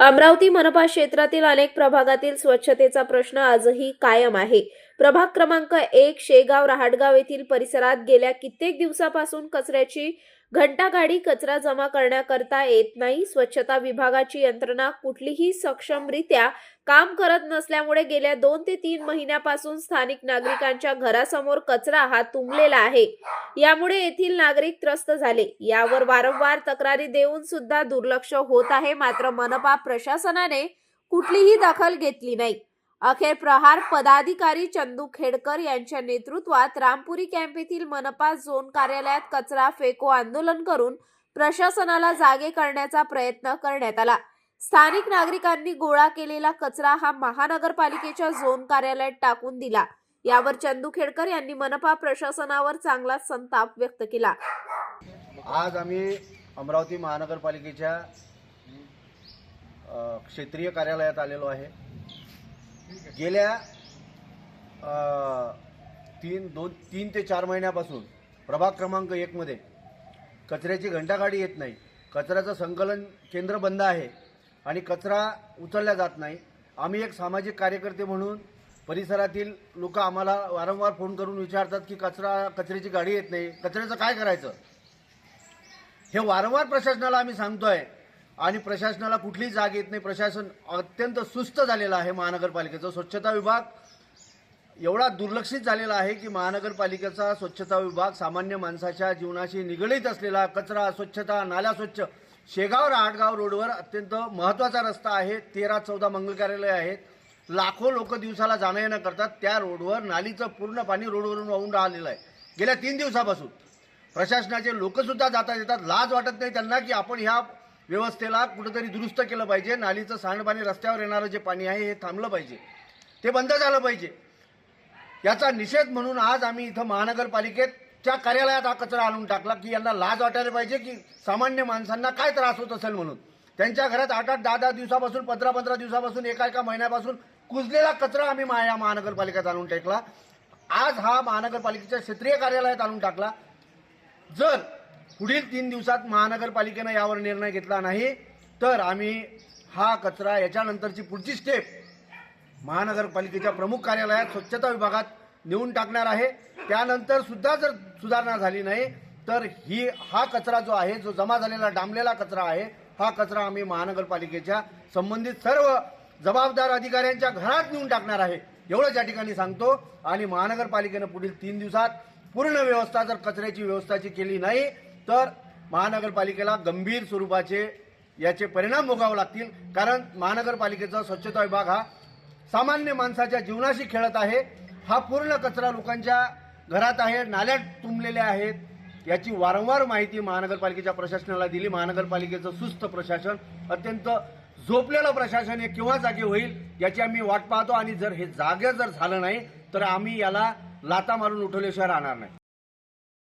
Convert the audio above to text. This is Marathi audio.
अमरावती मनपा क्षेत्रातील अनेक प्रभागातील स्वच्छतेचा प्रश्न आजही कायम आहे. प्रभाग क्रमांक एक शेगाव रहाटगाव येथील परिसरात गेल्या कित्येक दिवसापासून कचऱ्याची घंटागाडी कचरा जमा करण्याकरता येत नाही. स्वच्छता विभागाची यंत्रणा कुठलीही सक्षमरित्या काम करत नसल्यामुळे गेल्या दोन ते तीन महिन्यापासून स्थानिक नागरिकांच्या घरासमोर कचरा हा तुंबलेला आहे. यामुळे येथील नागरिक त्रस्त झाले. यावर वारंवार तक्रारी देऊन सुद्धा दुर्लक्ष होत आहे. मात्र मनपा प्रशासनाने कुठलीही दखल घेतली नाही. अखेर प्रहार पदाधिकारी चंदू खेडकर यांच्या नेतृत्वात रामपुरी कॅम्प येथील मनपा झोन कार्यालयात कचरा फेको आंदोलन करून प्रशासनाला जागे करण्याचा प्रयत्न करण्यात आला. स्थानिक नागरिकांनी गोळा केलेला कचरा हा महानगरपालिकेच्या झोन कार्यालयात टाकून दिला. यावर चंदू खेडकर यांनी मनपा प्रशासनावर चांगला संताप व्यक्त केला. आज आम्ही अमरावती महानगरपालिकेच्या क्षेत्रीय कार्यालयात आलेलो आहे. गेल्या तीन दोन तीन ते चार महिन्यापासून प्रभाग क्रमांक एकमध्ये कचऱ्याची घंटागाडी येत नाही कचऱ्याचं संकलन केंद्र बंद आहे आणि कचरा उचलला जात नाही. आम्ही एक सामाजिक कार्यकर्ते म्हणून परिसरातील लोक आम्हाला वारंवार फोन करून विचारतात की कचरा कचऱ्याची गाडी येत नाही. कचऱ्याचं काय करायचं? हे वारंवार प्रशासनाला आम्ही सांगतो आहे आणि प्रशासनाला कुठलीही जाग येत नाही. प्रशासन अत्यंत सुस्त झालेलं आहे महानगरपालिकेचं स्वच्छता विभाग. एवढा दुर्लक्षित झालेला आहे की महानगरपालिकेचा स्वच्छता विभाग सामान्य माणसाच्या जीवनाशी निगडीत असलेला कचरा स्वच्छता नाल्या स्वच्छ शेगाव राहटगाव रोडवर अत्यंत महत्त्वाचा रस्ता आहे. तेरा चौदा मंगल कार्यालय आहेत. लाखो लोक दिवसाला जाणं येणं करतात. त्या रोडवर नालीचं पूर्ण पाणी रोडवरून वाहून राहिलेलं आहे. गेल्या तीन दिवसापासून प्रशासनाचे लोकसुद्धा जाता येतात. लाज वाटत नाही त्यांना की आपण ह्या व्यवस्थेला कुठंतरी दुरुस्त केलं पाहिजे. नालीचं सांडपाणी रस्त्यावर येणारं जे पाणी आहे हे थांबलं पाहिजे. ते बंद झालं पाहिजे. याचा निषेध म्हणून आज आम्ही इथं महानगरपालिकेच्या कार्यालयात हा कचरा आणून टाकला की यांना लाज वाटायला पाहिजे की सामान्य माणसांना काय त्रास होत असेल म्हणून. त्यांच्या घरात आठ आठ दहा दहा दिवसापासून पंधरा पंधरा दिवसापासून एका एका महिन्यापासून कुजलेला कचरा आम्ही या महानगरपालिकेत आणून टाकला. आज हा महानगरपालिकेच्या क्षेत्रीय कार्यालयात आणून टाकला. जर पुढील तीन दिवसात महानगरपालिकेनं यावर निर्णय घेतला नाही तर आम्ही हा कचरा याच्यानंतरची पुढची स्टेप महानगरपालिकेच्या प्रमुख कार्यालयात स्वच्छता विभागात नेऊन टाकणार आहे. त्यानंतर सुद्धा जर सुधारणा झाली नाही तर ही हा कचरा जो आहे जो जमा झालेला डांबलेला कचरा आहे हा कचरा आम्ही महानगरपालिकेच्या संबंधित सर्व जबाबदार अधिकाऱ्यांच्या घरात नेऊन टाकणार आहे. एवढंच या ठिकाणी सांगतो. आणि महानगरपालिकेनं पुढील तीन दिवसात पूर्ण व्यवस्था जर कचऱ्याची व्यवस्थाची केली नाही तर महानगरपालिकेला गंभीर स्वरूपाचे याचे परिणाम भोगावे लागतील कारण महानगरपालिकेचा स्वच्छता विभाग हा सामान्य माणसाच्या जीवनाशी खेळत आहे. हा पूर्ण कचरा लोकांच्या घरात आहे नाल्यात तुंबलेल्या आहेत. याची वारंवार माहिती महानगरपालिकेच्या प्रशासनाला दिली. महानगरपालिकेचं सुस्त प्रशासन अत्यंत झोपलेलं प्रशासन हे केव्हा जागे होईल याची आम्ही वाट पाहतो. आणि जर हे जागे जर झालं नाही तर आम्ही याला लाता मारून उठवल्याशिवाय राहणार नाही.